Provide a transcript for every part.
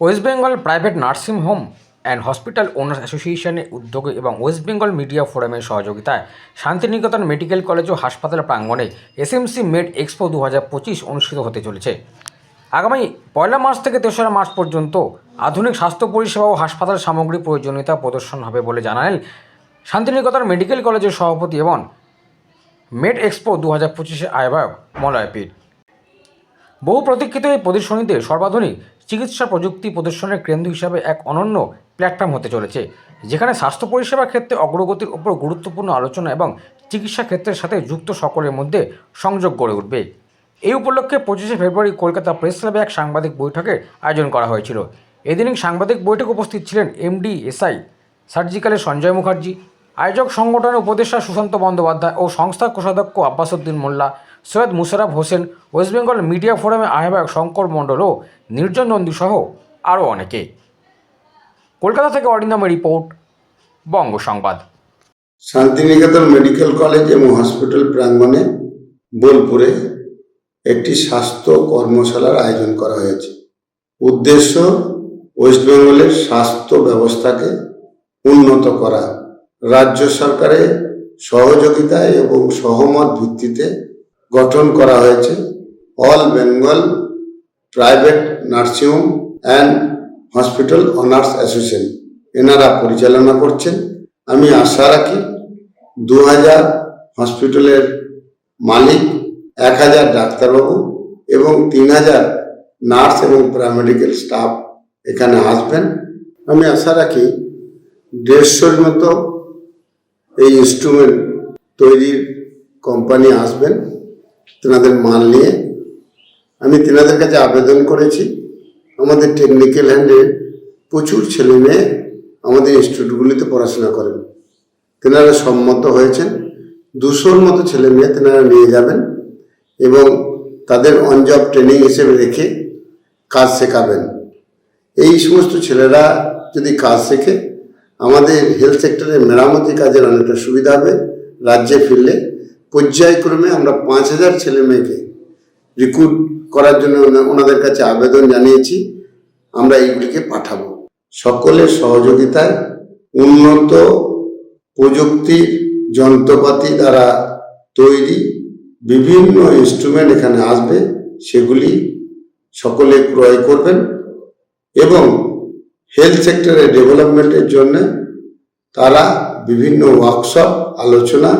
West Bengal private nursing home and hospital owners অ্যাসোসিয়েশনের উদ্যোগে এবং ওয়েস্ট বেঙ্গল মিডিয়া ফোরামের সহযোগিতায় শান্তিনিকেতন মেডিকেল কলেজ ও হাসপাতাল প্রাঙ্গণে এসএমসি মেড এক্সপো দু হাজার পঁচিশ অনুষ্ঠিত হতে চলেছে। আগামী পয়লা মার্চ থেকে তেসরা মার্চ পর্যন্ত আধুনিক স্বাস্থ্য পরিষেবা ও হাসপাতাল সামগ্রী প্রয়োজনীয়তা প্রদর্শন হবে বলে জানালেন শান্তিনিকেতন মেডিকেল কলেজের সভাপতি এবং মেড এক্সপো দু হাজার পঁচিশের আহ্বায়ক মলয় পীর বহু প্রতীক্ষিত এই প্রদর্শনীতে সর্বাধুনিক চিকিৎসা প্রযুক্তি প্রদর্শনের কেন্দ্র হিসাবে এক অনন্য প্ল্যাটফর্ম হতে চলেছে, যেখানে স্বাস্থ্য পরিষেবার ক্ষেত্রে অগ্রগতির উপর গুরুত্বপূর্ণ আলোচনা এবং চিকিৎসা ক্ষেত্রের সাথে যুক্ত সকলের মধ্যে সংযোগ গড়ে উঠবে। এই উপলক্ষে পঁচিশে ফেব্রুয়ারি কলকাতা প্রেস ক্লাবে এক সাংবাদিক বৈঠকের আয়োজন করা হয়েছিল। এদিন সাংবাদিক বৈঠকে উপস্থিত ছিলেন এমডি, এসআই সার্জিক্যালের সঞ্জয় মুখার্জি আয়োজক সংগঠনের উপদেষ্টা সুশান্ত বন্দ্যোপাধ্যায় ও সংস্থার কোষাধ্যক্ষ Abbasuddin Molla, Syed Musharraf Hossain, West Bengal media ফোরামের আহ্বায়ক শঙ্কর মণ্ডল ও নির্জন নন্দী সহ আরও অনেকে। কলকাতা থেকে অরিন্দমের report, Banga Sangbad. Santiniketan medical college এবং হসপিটাল প্রাঙ্গণে বোলপুরে একটি স্বাস্থ্য কর্মশালার আয়োজন করা হয়েছে। উদ্দেশ্য ওয়েস্ট বেঙ্গলের স্বাস্থ্য ব্যবস্থাকে উন্নত করা। রাজ্য সরকারের সহযোগিতায় এবং সহমত ভিত্তিতে গঠন করা হয়েছে। All Bengal private nursing home and hospital owners association এনারা পরিচালনা করছেন। আমি আশা রাখি দু হাজার হসপিটালের মালিক এক হাজার ডাক্তারবাবু এবং তিন হাজার নার্স এবং প্যারামেডিক্যাল স্টাফ এখানে আসবেন। আমি আশা রাখি দেড়শোর মতো এই ইনস্ট্রুমেন্ট তৈরির কোম্পানি আসবেন, তেনাদের মাল নিয়ে। আমি তেনাদের কাছে আবেদন করেছি। আমাদের টেকনিক্যাল হ্যান্ডে প্রচুর ছেলে মেয়ে আমাদের ইনস্টিটিউটগুলিতে পড়াশোনা করেন। তেনারা সম্মত হয়েছেন। দুশোর মতো ছেলে মেয়ে তেনারা নিয়ে যাবেন এবং তাদের অন জব ট্রেনিং হিসেবে রেখে কাজ শেখাবেন। এই সমস্ত ছেলেরা যদি কাজ শেখে আমাদের হেলথ সেক্টরে মেরামতি কাজের অনেকটা সুবিধা হবে। রাজ্যে ফিরলে পর্যায়ক্রমে আমরা পাঁচ হাজার ছেলে মেয়েকে রিক্রুট করার জন্য ওনা- ওনাদের কাছে আবেদন জানিয়েছি। আমরা এইগুলিকে পাঠাবো। সকলের সহযোগিতায় উন্নত প্রযুক্তির যন্ত্রপাতি দ্বারা তৈরি বিভিন্ন ইনস্ট্রুমেন্ট এখানে আসবে। সেগুলি সকলে ক্রয় করবেন এবং হেলথ সেক্টরের ডেভেলপমেন্টের জন্য তারা বিভিন্ন ওয়ার্কশপ আলোচনা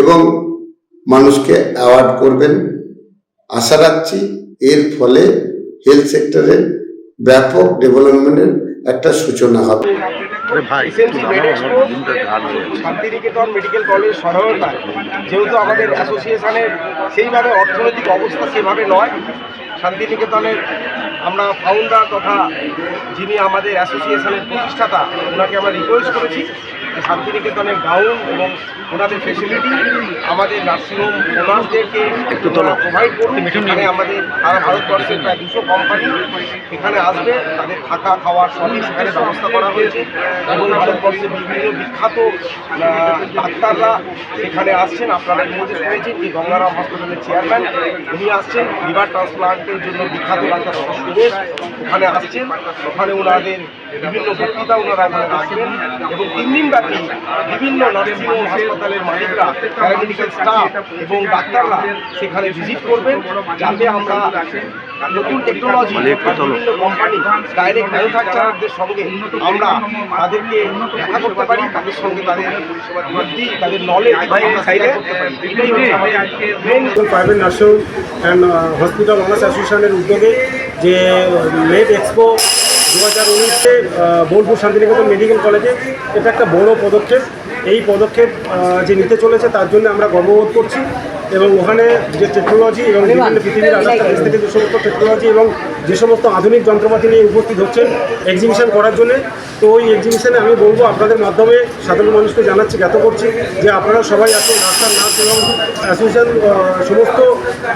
এবং মানুষকে অ্যাওয়ার্ড করবেন। আশা রাখছি এর ফলে হেলথ সেক্টরের ব্যাপক ডেভেলপমেন্টের একটা সূচনা হবে। শান্তিনিকেতন মেডিকেল কলেজ যেহেতু আমাদের অ্যাসোসিয়েশনের সেইভাবে অর্থনৈতিক অবস্থা সেভাবে নয় শান্তিনিকেতনের আমরা ফাউন্ডার তথা যিনি আমাদের অ্যাসোসিয়েশনের প্রতিষ্ঠাতা ওনাকে আমরা রিকোয়েস্ট করেছি। যে শান্তিনিকেতনের গাউন এবং ওনাদের ফেসিলিটি আমাদের নার্সিংহোম ওনার্সদেরকে একটু প্রোভাইড করবে এখানে আমাদের সারা ভারতবর্ষের প্রায় দুশো কোম্পানি এখানে আসবে। তাদের থাকা খাওয়ার সবই সেখানে ব্যবস্থা করা হয়েছে। এবং ভারতবর্ষের বিভিন্ন বিখ্যাত ডাক্তাররা এখানে আসছেন। আপনারা মধ্যে শুনেছেন যে গঙ্গারাম হসপিটালের চেয়ারম্যান উনি আসছেন। লিভার ট্রান্সপ্লান্টের জন্য বিখ্যাত ডাক্তার সুরেশ ওখানে আসছেন। ওখানে ওনাদের বিভিন্ন বক্তৃতা ওনারা ওখানে রাখবেন। এবং তিন দিন ব্যাপী বিভিন্ন নার্সিংহোম হাসপাতালের মালিকরা প্যারামেডিক্যাল স্টাফ এবং ডাক্তাররা সেখানে ভিজিট করবেন। যাতে আমরা নতুন টেকনোলজি বিভিন্ন কোম্পানি ডাইরেক্ট ম্যানুফ্যাকচারারদের সঙ্গে আমরা তাদেরকে দেখা করতে পারি তাদের সঙ্গে তাদের বুদ্ধি তাদের knowledge private nursing and hospital owners অ্যাসোসিয়েশনের উদ্যোগে যে মেড এক্সপো দু হাজার উনিশে বোলপুর শান্তিনিকেতন মেডিকেল কলেজে এটা একটা বড় পদক্ষেপ। এই পদক্ষেপ যে নিতে চলেছে তার জন্য আমরা গর্ববোধ করছি। এবং ওখানে যে টেকনোলজি এবং বিভিন্ন পৃথিবীর আলাদা দেশ থেকে যে সমস্ত টেকনোলজি এবং যে সমস্ত আধুনিক যন্ত্রপাতি নিয়ে উপস্থিত হচ্ছেন এক্সিবিশন করার জন্য। তো ওই এক্সিবিশনে আমি বলব আপনাদের মাধ্যমে সাধারণ মানুষকে জানাচ্ছি জ্ঞাত করছি যে আপনারা সবাই আসুন ডাক্তার নার্স এবং অ্যাসোসিয়েশন সমস্ত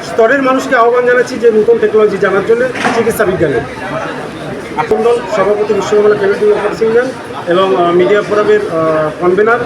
স্তরের মানুষকে আহ্বান জানাচ্ছি যে নতুন টেকনোলজি জানার জন্য চিকিৎসা বিজ্ঞানে। আকন্দল সভাপতি বিশ্বকর্মা কমিটি অফ এবং মিডিয়া ফোরামের কনভেনার